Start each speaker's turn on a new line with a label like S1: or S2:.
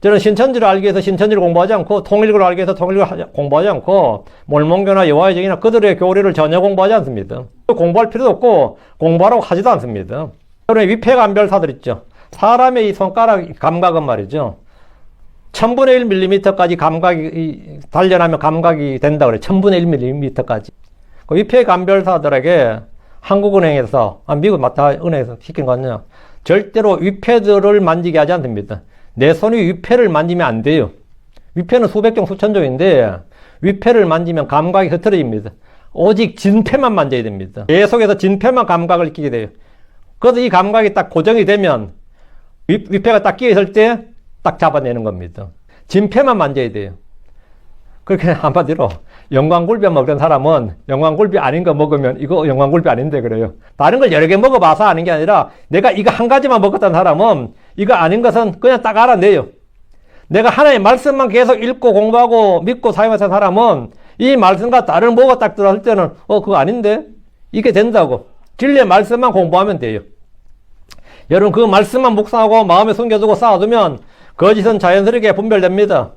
S1: 저는 신천지를 알기 위해서 신천지를 공부하지 않고 통일교를 알기 위해서 통일교를 하지- 공부하지 않고 몰몬교나 여화의정이나 그들의 교리를 전혀 공부하지 않습니다. 공부할 필요도 없고 공부하라고 하지도 않습니다. 여러분 위패감별사들 있죠. 사람의 이 손가락 감각은 말이죠. 천분의 1 밀리미터까지 감각이 이- 단련하면 감각이 된다 그래. 천분의 1 밀리미터까지. 그 위패 감별사들에게 한국은행에서 아 미국 마타 은행에서 시킨 거는요. 절대로 위패들을 만지게 하지 않습니다. 내 손이 위패를 만지면 안 돼요. 위패는 수백 종 수천 종인데 위패를 만지면 감각이 흐트러집니다. 오직 진패만 만져야 됩니다. 계속해서 진패만 감각을 느끼게 돼요. 그래서 이 감각이 딱 고정이 되면 위, 위패가 딱 끼어 있을 때 딱 잡아내는 겁니다. 진패만 만져야 돼요. 그렇게 한마디로 영광굴비 먹던 사람은 영광굴비 아닌 거 먹으면 이거 영광굴비 아닌데 그래요. 다른 걸 여러 개 먹어봐서 아는 게 아니라 내가 이거 한 가지만 먹었던 사람은 이거 아닌 것은 그냥 딱 알아내요. 내가 하나의 말씀만 계속 읽고 공부하고 믿고 사용했던 사람은 이 말씀과 다른 뭐가 딱 들어왔을 때는 어 그거 아닌데 이게 된다고 진리의 말씀만 공부하면 돼요. 여러분 그 말씀만 묵상하고 마음에 숨겨두고 쌓아두면 거짓은 자연스럽게 분별됩니다.